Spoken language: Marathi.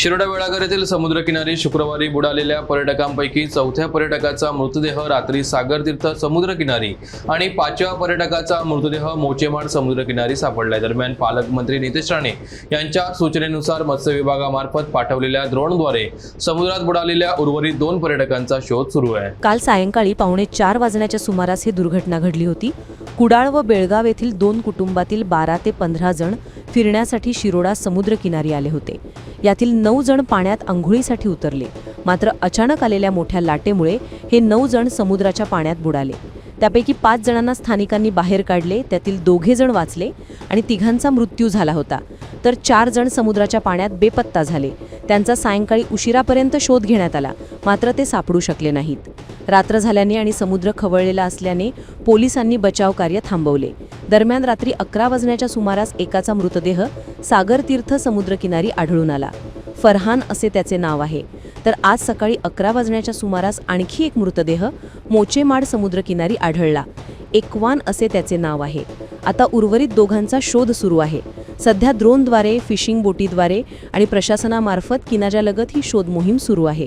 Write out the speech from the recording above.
शिरोडा वेळागर येथील समुद्रकिनारी शुक्रवारी बुडालेल्या पर्यटकांपैकी चौथ्या पर्यटकाचा मृतदेह रात्री सागरतीर्थ समुद्रकिनारी आणि पाचव्या पर्यटकाचा मृतदेह मोचेमाड समुद्रकिनारी सापडलाय. दरम्यान पालकमंत्री नितेश राणे यांच्या सूचनेनुसार मत्स्य विभागामार्फत पाठवलेल्या द्रोणद्वारे समुद्रात बुडालेल्या उर्वरित दोन पर्यटकांचा शोध सुरू आहे. काल सायंकाळी पावणे चार वाजण्याच्या सुमारास ही दुर्घटना घडली होती. कुडाळ व बेळगाव येथील दोन कुटुंबातील बारा ते पंधरा जण फिरण्यासाठी शिरोडा समुद्रकिनारी आले होते. यातील नऊ जण पाण्यात आंघोळीसाठी उतरले. मात्र अचानक आलेल्या मोठ्या लाटेमुळे हे नऊ जण समुद्राच्या पाण्यात बुडाले. त्यापैकी पाच जणांना स्थानिकांनी बाहेर काढले त्यातील दोघे जण वाचले आणि तिघांचा मृत्यू झाला होता. तर चार जण समुद्राच्या पाण्यात बेपत्ता झाले. त्यांचा सायंकाळी उशिरापर्यंत शोध घेण्यात आला मात्र ते सापडू शकले नाहीत. रात्र झाल्याने आणि समुद्र खवळलेला असल्याने पोलिसांनी बचाव कार्य थांबवले. दरम्यान रात्री अकरा वाजण्याच्या सुमारास एकाचा मृतदेह सागरतीर्थ समुद्रकिनारी आढळून आला. फरहान असे त्याचे नाव आहे. तर आज सकाळी अकरा वाजण्याच्या सुमारास आणखी एक मृतदेह मोचेमाड समुद्रकिनारी आढळला. एकवान असे त्याचे नाव आहे. आता उर्वरित दोघांचा शोध सुरू आहे. सध्या ड्रोनद्वारे फिशिंग बोटीद्वारे आणि प्रशासनामार्फत किनाऱ्यालगत ही शोध मोहीम सुरू आहे.